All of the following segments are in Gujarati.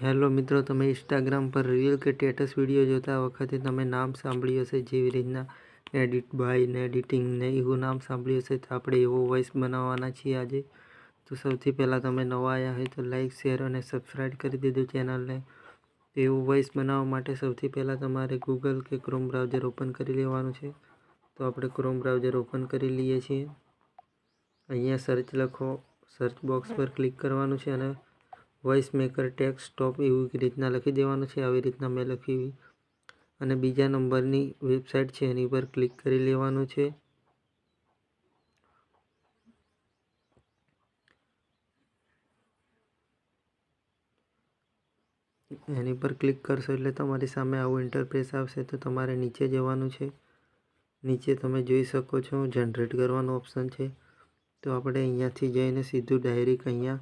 હેલો મિત્રો, તમે ઇન્સ્ટાગ્રામ પર રીલ કે સ્ટેટસ વીડિયો જોતા વખતે તમે નામ સાંભળ્યું હશે જેવી રીતના એડિટ બાય ને એડિટિંગ ને એવું નામ સાંભળ્યું હશે તો આપણે એવો વોઇસ બનાવવાના છીએ આજે. તો સૌથી પહેલાં તમે નવા આવ્યા હોય તો લાઇક શેર અને સબસ્ક્રાઈબ કરી દીધું ચેનલને તો એવું વોઇસ બનાવવા માટે સૌથી પહેલાં તમારે ગૂગલ કે ક્રોમ બ્રાઉઝર ઓપન કરી લેવાનું છે. તો આપણે ક્રોમ બ્રાઉઝર ઓપન કરી લઈએ છીએ. અહીંયા સર્ચ લખો સર્ચ બોક્સ પર ક્લિક કરવાનું છે અને વોઇસ મેકર ટેક્સ સ્ટોપ એવી રીતના લખી દેવાનું છે. આવી રીતના મેં લખી અને બીજા નંબરની વેબસાઇટ છે એની પર ક્લિક કરી લેવાનું છે. એની પર ક્લિક કરશો એટલે તમારી સામે આવું ઇન્ટરફેસ આવશે તો તમારે નીચે જવાનું છે. નીચે તમે જોઈ શકો છો જનરેટ કરવાનું ઓપ્શન છે. તો આપણે અહીંયાથી જઈને સીધું ડાયરેક્ટ અહીંયા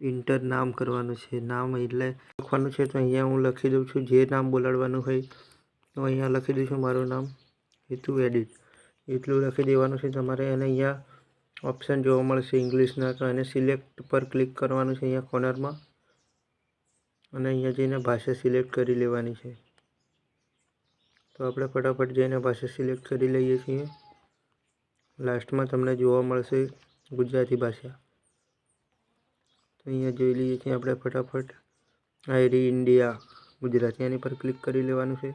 ઇન્ટર નામ કરવાનું છે. નામ એટલે લખવાનું છે તો અહીંયા હું લખી દઉં છું જે નામ બોલાડવાનું હોય તો અહીંયા લખી દઉં છું મારું નામ હેતુ એડિટ. એટલું લખી દેવાનું છે તમારે અને અહીંયા ઓપ્શન જોવા મળશે ઇંગ્લિશના તો એને સિલેક્ટ પર ક્લિક કરવાનું છે અહીંયા કોર્નરમાં અને અહીંયા જઈને ભાષા સિલેક્ટ કરી લેવાની છે. તો આપણે ફટાફટ જઈને ભાષા સિલેક્ટ કરી લઈએ છીએ. લાસ્ટમાં તમને જોવા મળશે ગુજરાતી ભાષા. અહીંયા જોઈ લઈએ છીએ આપણે ફટાફટ. ID India Gujarati. એની પર ક્લિક કરી લેવાનું છે.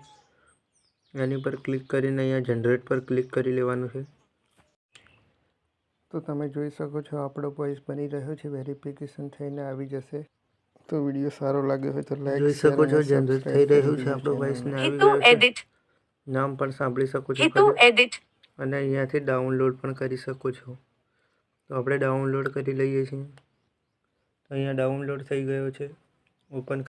એની પર ક્લિક કરીને અહીંયા જનરેટ પર ક્લિક કરી લેવાનું છે. તો તમે જોઈ શકો છો આપણો વોઇસ બની રહ્યો છે. વેરિફિકેશન થઈને આવી જશે. તો વીડિયો સારો લાગ્યો હોય તો લાઈક જોઈ શકો છો જનરેટ થઈ રહ્યું છે આપણો વોઇસ ને આવી ગયો છે. એડિટ. નામ પણ સાંભળી શકો છો હિતુ એડિટ. અને અહીંયાથી ડાઉનલોડ પણ કરી શકો છો. તો આપણે ડાઉનલોડ કરી લઈએ છીએ. અહીંયા ડાઉનલોડ થઈ ગયો છે. ઓપન